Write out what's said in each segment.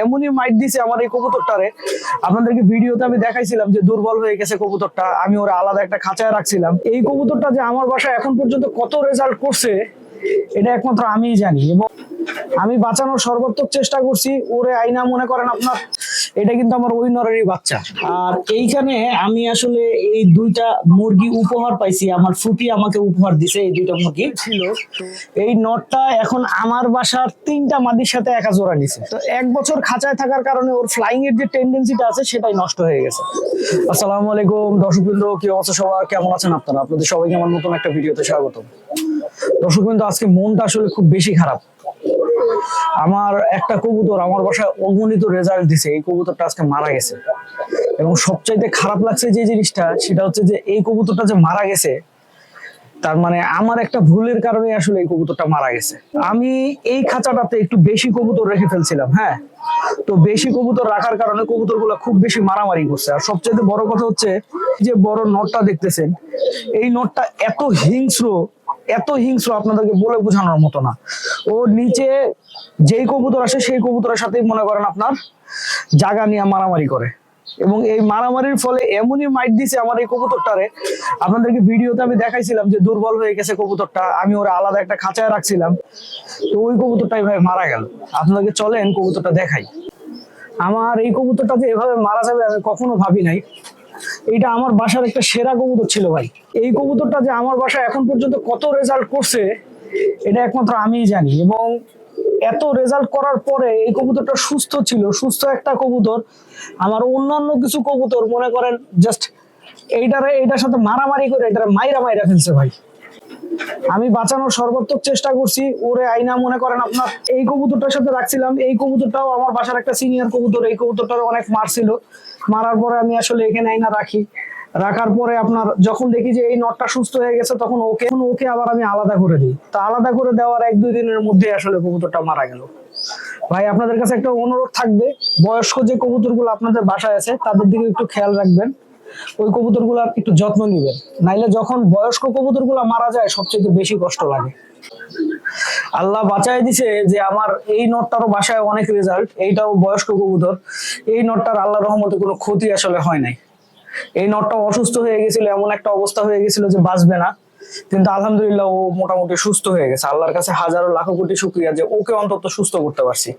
এমনই মাইট দিছে আমার এই কবুতরটারে। আপনাদেরকে ভিডিওতে আমি দেখাইছিলাম যে দুর্বল হয়ে গেছে কবুতরটা, আমি ওরা আলাদা একটা খাঁচায় রাখছিলাম। এই কবুতরটা যে আমার বাসায় এখন পর্যন্ত কত রেজাল্ট করছে, এটা একমাত্র আমিই জানি এবং আমি বাঁচানোর সর্বাত্মক চেষ্টা করছি, ওরে আইনা মনে করেন আপনার এটা কিন্তু আমার ওই নরেরই বাচ্চা। আর এইখানে আমি আসলে এই দুইটা মুরগি উপহার পাইছি আমার ফুপি আমাকে উপহার দিছে এই দুইটা মুরগি। ছিল। এই নটটা এখন আমার বাসার তিনটা মাদির সাথে একা জোড়া নিছে। তো এক বছর খাঁচায় থাকার কারণে ওর ফ্লাইং এর যে টেন্ডেন্সিটা আছে সেটাই নষ্ট হয়ে গেছে। আসসালামু আলাইকুম দর্শকবৃন্দ কি অবস্থা সবার? কেমন আছেন আপনারা? আপনাদের সবাইকে আমার নতুন একটা ভিডিওতে স্বাগতম। দর্শকবৃন্দ আজকে মনটা আসলে খুব বেশি খারাপ। আমার একটা কবুতর আমার বাসায় অগণিত রেজাল্ট দিছে। এই কবুতরটা আজকে মারা গেছে। এবং সবচাইতে খারাপ লাগছে যে জিনিসটা, সেটা হচ্ছে যে এই কবুতরটা যে মারা গেছে, তার মানে আমার একটা ভুলের কারণে আসলে এই কবুতরটা মারা গেছে। আমি এই খাঁচাটাতে একটু বেশি কবুতর রেখে ফেলছিলাম হ্যাঁ? তো বেশি কবুতর রাখার কারণে কবুতরগুলো খুব বেশি মারামারি করছে। আর সবচেয়ে বড় কথা হচ্ছে যে বড় নটটা দেখতেছেন, এই নটটা এত হিংস্র এত হিংস্র আপনাদেরকে বলে বোঝানোর মতো না। ও নিচে যেই কবুতর আসে, সেই কবুতরের সাথেই মনে করেন আপনার জায়গা নিয়ে মারামারি করে। এবং এই মারামারির ফলে এমনই মাইট দিছে আমার এই কবুতরটারে। আপনাদেরকে ভিডিওতে আমি দেখাইছিলাম যে দুর্বল হয়ে গেছে কবুতরটা, আমি ওরা আলাদা একটা খাঁচায় রাখছিলাম। তো ওই কবুতরটাই ভাই মারা গেল। আপনাদেরকে চলেন কবুতরটা দেখাই। আমার এই কবুতরটা যে এভাবে মারা যাবে আমি কখনো ভাবি নাই। এইটা আমার বাসার একটা সেরা কবুতর ছিল ভাই। এই কবুতরটা যে আমার বাসা এখন পর্যন্ত কত রেজাল্ট করছে, এটা একমাত্র আমিই জানি এবং এত রেজাল্ট করার পরে এই কবুতরটা সুস্থ ছিল, সুস্থ একটা কবুতর। আমার অন্যান্য কিছু কবুতর, মনে করেন জাস্ট এইটারে, এইটার সাথে মারামারি করে এটারে মাইরা মাইরা ফেলছে ভাই। আমি বাঁচানোর সর্বাত্মক চেষ্টা করছি। ওরে আইনা, মনে করেন আপনার এই কবুতরটার সাথে রাখছিলাম। এই কবুতরটাও আমার বাসার একটা সিনিয়র কবুতর। এই কবুতরটার অনেক মারছিল। মারার পরে আমি আসলে এখানে আইনা রাখি। রাখার পরে আপনার যখন দেখি যে এই নটটা সুস্থ হয়ে গেছে, তখন ওকে ওকে আবার আমি আলাদা করে দিই। তো আলাদা করে দেওয়ার এক, দুই দিনের মধ্যে আসলে কবুতরটা মারা গেল। ভাই, আপনাদের কাছে একটা অনুরোধ থাকবে। বয়স্ক যে কবুতরগুলো আপনাদের বাসায় আছে, তাদের দিকে একটু খেয়াল রাখবেন। ওই কবুতরগুলো একটু যত্ন নিবেন। নাইলে যখন বয়স্ক কবুতরগুলো মারা যায় সবচেয়ে বেশি কষ্ট লাগে। আল্লাহ বাঁচায় দিছে যে আমার এই নটটারও বাসায় অনেক রেজাল্ট এইটাও বয়স্ক কবুতর। এই নটটার আল্লাহ রহমতে কোনো ক্ষতি আসলে হয় নাই। এই নটটা অসুস্থ হয়ে গেছিল, এমন একটা অবস্থা হয়ে গেছিল যে বাঁচবে না। কিন্তু আলহামদুলিল্লাহ ও মোটামুটি সুস্থ হয়ে গেছে। আল্লাহর কাছে হাজারো লাখো কোটি শুক্রিয়া যে ওকে অন্তত সুস্থ করতে পারছি।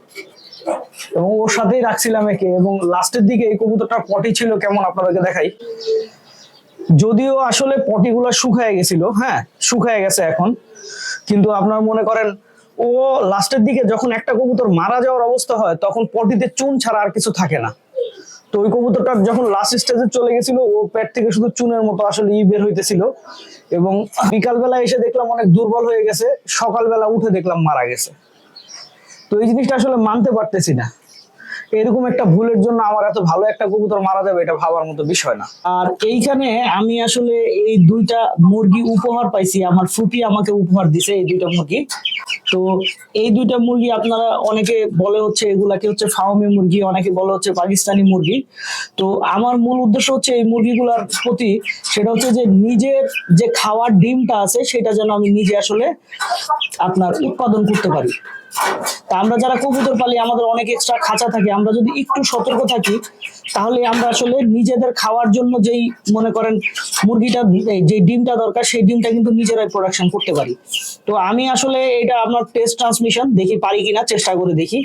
এবং ওর সাথেই রাখছিলাম একে এবং লাস্টের দিকে এই কবুতরটার পটি ছিল কেমন আপনাদেরকে দেখাই। যদিও আসলে পটিগুলো শুকায় গেছিল হ্যাঁ শুকায় গেছে এখন। কিন্তু আপনার মনে করেন, ও লাস্টের দিকে যখন একটা কবুতর মারা যাওয়ার অবস্থা হয়, তখন পটিতে চুন ছাড়া আর কিছু থাকে না। তো ওই কবুতরটা যখন লাস্ট স্টেজে চলে গেছিল, ও পেট থেকে শুধু চুনের মতো আসলে ই বের হইতেছিল। এবং বিকালবেলা এসে দেখলাম অনেক দুর্বল হয়ে গেছে, সকালবেলা উঠে দেখলাম মারা গেছে। তো এই জিনিসটা আসলে মানতে পারতেছি না। এরকম একটা ভুলের জন্য আমার এত ভালো একটা কবুতর মারা যাবে, এটা ভাবার মতো বিষয় না। আর এইখানে আমি আসলে এই দুইটা মুরগি উপহার পাইছি, আমার ফুপি আমাকে উপহার দিছে এই দুইটা মুরগি। তো এই দুইটা মুরগি আপনারা অনেকে বলে হচ্ছে এগুলাকে হচ্ছে ফাউমি মুরগি, অনেকে বলে হচ্ছে পাকিস্তানি মুরগি। তো আমার মূল উদ্দেশ্য হচ্ছে এই মুরগিগুলোর প্রতি সেটা হচ্ছে যে নিজের যে খাওয়ার ডিমটা আছে, সেটা যেন আমি নিজে আসলে আপনার উৎপাদন করতে পারি। তা আমরা যারা কবুতর পালি, আমাদের অনেক এক্সট্রা খাঁচা থাকে। আমরা যদি একটু সতর্ক থাকি, তাহলে আমরা আসলে নিজেদের খাওয়ার জন্য যেই, মনে করেন, মুরগিটা যে ডিমটা দরকার, সেই ডিমটা কিন্তু নিজেরাই প্রোডাকশন করতে পারি। তো আমি আসলে এটা আপনার টেস্ট ট্রান্সমিশন দেখি পারি কিনা, চেষ্টা করে দেখি।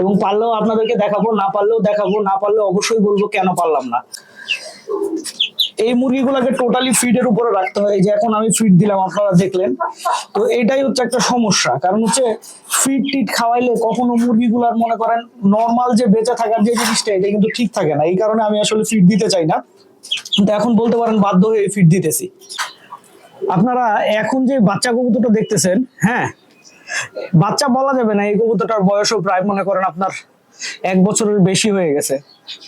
এবং পারলেও আপনাদেরকে দেখাবো, না পারলেও দেখাবো, না পারলেও অবশ্যই বলব কেন পারলাম না। এই মুরগিগুলোকে টোটালি ফিডের উপরে রাখতে হয়। যে এখন আমি ফিড দিলাম, আপনারা দেখলেন। তো এটাই হচ্ছে একটা সমস্যা। কারণ হচ্ছে ফিড টিট খাওয়াইলে কখনো মুরগিগুলার মনে করেন নর্মাল যে বেঁচে থাকার যে জিনিসটা, এটা কিন্তু ঠিক থাকে না। এই কারণে আমি আসলে ফিড দিতে চাই না। কিন্তু এখন বলতে পারেন বাধ্য হয়ে ফিড দিতেছি। আপনারা এখন যে বাচ্চা কবুতরটা দেখতেছেন হ্যাঁ বাচ্চা বলা যাবে না, এই কবুতরটার বয়সও প্রায় মনে করেন আপনার এক বছরের বেশি হয়ে গেছে।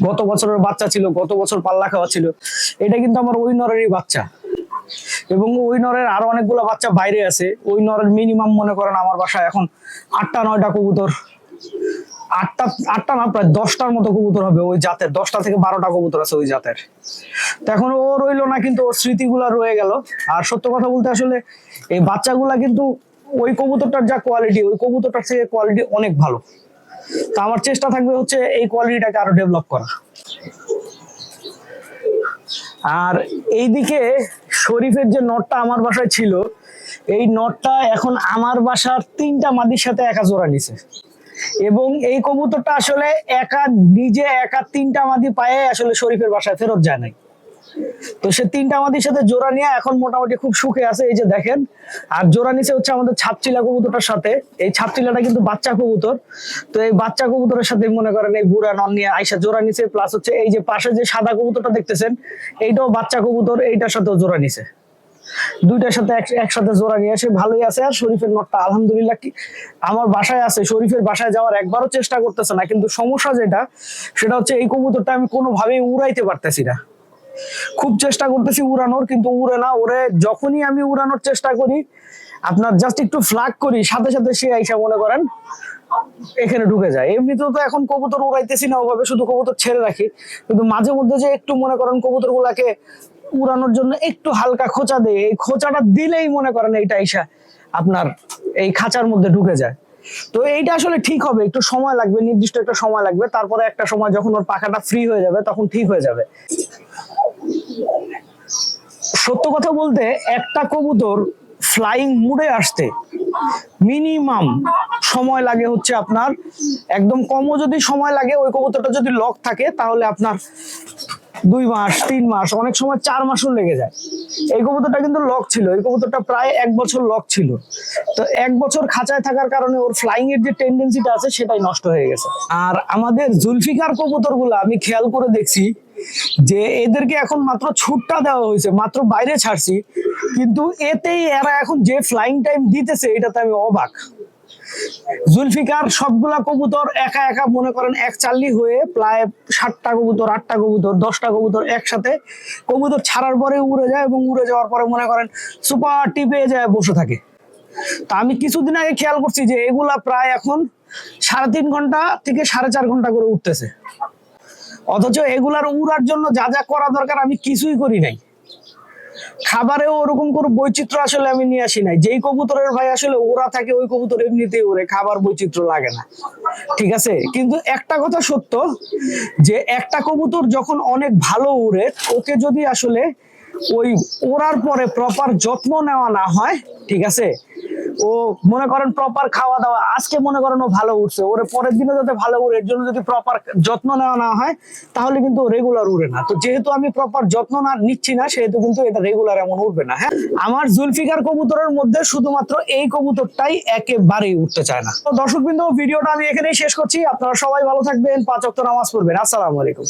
গত বছরের বাচ্চা ছিল, গত বছর পাল্লা খাওয়া ছিল। এটা কিন্তু আমার ওই নরেরই বাচ্চা। এবং ওই নরের আরও অনেকগুলো বাচ্চা বাইরে আছে। ওই নরের মিনিমাম মনে করেন আমার বাসায় এখন আটটা, নয়টা কবুতর। আটটা আটটা না, প্রায় দশটার মতো কবুতর হবে ওই জাতের। দশটা থেকে বারোটা কবুতর আছে ওই জাতের। তো এখন ও রইল না, কিন্তু ওর স্মৃতিগুলা রয়ে গেল। আর সত্য কথা বলতে আসলে এই বাচ্চাগুলা কিন্তু ওই কবুতরটার যা কোয়ালিটি ওই কবুতরটার থেকে কোয়ালিটি অনেক ভালো। তো আমার চেষ্টা থাকবে হচ্ছে এই কোয়ালিটিটাকে আরও ডেভেলপ করা। আর এইদিকে শরীফের যে নটটা আমার বাসায় ছিল, এই নটটা এখন আমার বাসার তিনটা মাদির সাথে একা জোড়া নিছে। এবং এই কবুতরটা আসলে একা, নিজে একা তিনটা মাদি পায়ে আসলে শরীফের বাসায় ফেরত যায় নাই। তো সে তিনটা আমাদের সাথে জোড়া নিয়ে এখন মোটামুটি খুব সুখে আছে, এই যে দেখেন। আর জোড়া নিচে হচ্ছে আমাদের ছাপচিলা কবুতরটার সাথে। এই ছাপচিলাটা কিন্তু বাচ্চা কবুতর। তো এই বাচ্চা কবুতরের সাথে মনে করেন এই বুড়া নন নিয়ে আইসা জোড়া নিচে প্লাস হচ্ছে এই যে পাশে যে সাদা কবুতরটা দেখতেছেন, এইটাও বাচ্চা কবুতর, এইটার সাথেও জোড়া নিছে। দুইটার সাথে একসাথে জোড়া নিয়ে আসে, ভালোই আছে। আর শরীফের নটটা আলহামদুলিল্লাহ কি আমার বাসায় আছে, শরীফের বাসায় যাওয়ার একবারও চেষ্টা করতেছে না, কিন্তু সমস্যা যেটা, সেটা হচ্ছে এই কবুতরটা আমি কোনোভাবেই উড়াইতে পারতেছি না। খুব চেষ্টা করতেছি উড়ানোর, কিন্তু উড়ে না, ওরে যখনই আমি উড়ানোর চেষ্টা করি, আপনার জাস্ট একটু ফ্লাগ করি, সাথে সাথে সে আইসা মনে করেন এখানে ঢুকে যায়। এমনিতেও তো এখন কবুতর উড়াইতেছি না ওভাবে, শুধু কবুতর ছেড়ে রাখি। কিন্তু মাঝে মধ্যে যে একটু মনে করেন কবুতর গুলাকে উড়ানোর জন্য একটু হালকা খোঁচা দেয়, এই খোঁচাটা দিলেই মনে করেন এইটা আইসা আপনার এই খাঁচার মধ্যে ঢুকে যায়। তো এইটা আসলে ঠিক হবে, একটু সময় লাগবে, নির্দিষ্ট একটা সময় লাগবে, তারপরে একটা সময় যখন ওর পাখাটা ফ্রি হয়ে যাবে, তখন ঠিক হয়ে যাবে। সত্য কথা বলতে একটা কবুতর ফ্লাইং মুডে আসতে মিনিমাম সময় লাগে হচ্ছে আপনার, একদম কমও যদি সময় লাগে, ওই কবুতরটা যদি লক থাকে, তাহলে আপনার দুই মাস, তিন মাস, অনেক সময় চার মাসও লেগে যায়। এই কবুতরটা কিন্তু লক ছিল, এই কবুতরটা প্রায় এক বছর লক ছিল। তো এক বছর খাঁচায় থাকার কারণে ওর ফ্লাইং এর যে টেন্ডেন্সিটা আছে, সেটাই নষ্ট হয়ে গেছে। আর আমাদের জুলফিকার কবুতরগুলো আমি খেয়াল করে দেখছি যে এদেরকে এখন মাত্র ছুটটা দেওয়া হয়েছে, মাত্র বাইরে ছাড়ছি। কিন্তু এতেই এরা এখন যে ফ্লাইং টাইম দিতেছে, এটাতে আমি অবাক। জুলফিকার সবগুলা কবুতর একা একা মনে করেন এক চাল্লি হয়ে প্রায় সাতটা কবুতর, আটটা কবুতর, দশটা কবুতর একসাথে কবুতর ছাড়ার পরে উড়ে যায় এবং উড়ে যাওয়ার পরে মনে করেন সুপার টিপে যায়, বসে থাকে। তা আমি কিছুদিন আগে খেয়াল করছি যে এগুলা প্রায় এখন সাড়ে তিন ঘণ্টা থেকে সাড়ে চার ঘণ্টা করে উঠতেছে। অথচ এগুলার উড়ার জন্য যা যা করা দরকার আমি কিছুই করি নাই। খাবারেও ওরকম কোনো বৈচিত্র্য আসলে আমি নিয়ে আসি নাই। যেই কবুতরের ভাই আসলে ওরা থাকে, ওই কবুতর এমনিতেই ওরে খাবার বৈচিত্র্য লাগে না। ঠিক আছে? কিন্তু একটা কথা সত্য, যে একটা কবুতর যখন অনেক ভালো উড়ে, ওকে যদি আসলে ওই ওড়ার পরে প্রপার যত্ন নেওয়া না হয়, ঠিক আছে? ও মনে করেন প্রপার খাওয়া দাওয়া, আজকে মনে করেন ও ভালো উঠছে, ওরে পরের দিনে যাতে ভালো উড়ে, এর জন্য যদি প্রপার যত্ন নেওয়া না হয়, তাহলে কিন্তু রেগুলার উড়ে না। তো যেহেতু আমি প্রপার যত্ন না নিচ্ছি না, সেহেতু কিন্তু এটা রেগুলার এমন উঠবে না হ্যাঁ? আমার জুলফিকার কবুতরের মধ্যে শুধুমাত্র এই কবুতরটাই একেবারেই উঠতে চায় না। তো দর্শক বিন্দু ভিডিওটা আমি এখানেই শেষ করছি। আপনারা সবাই ভালো থাকবেন, পাঁচ অক্ট নামাজ পড়বেন। আসসালামু আলাইকুম।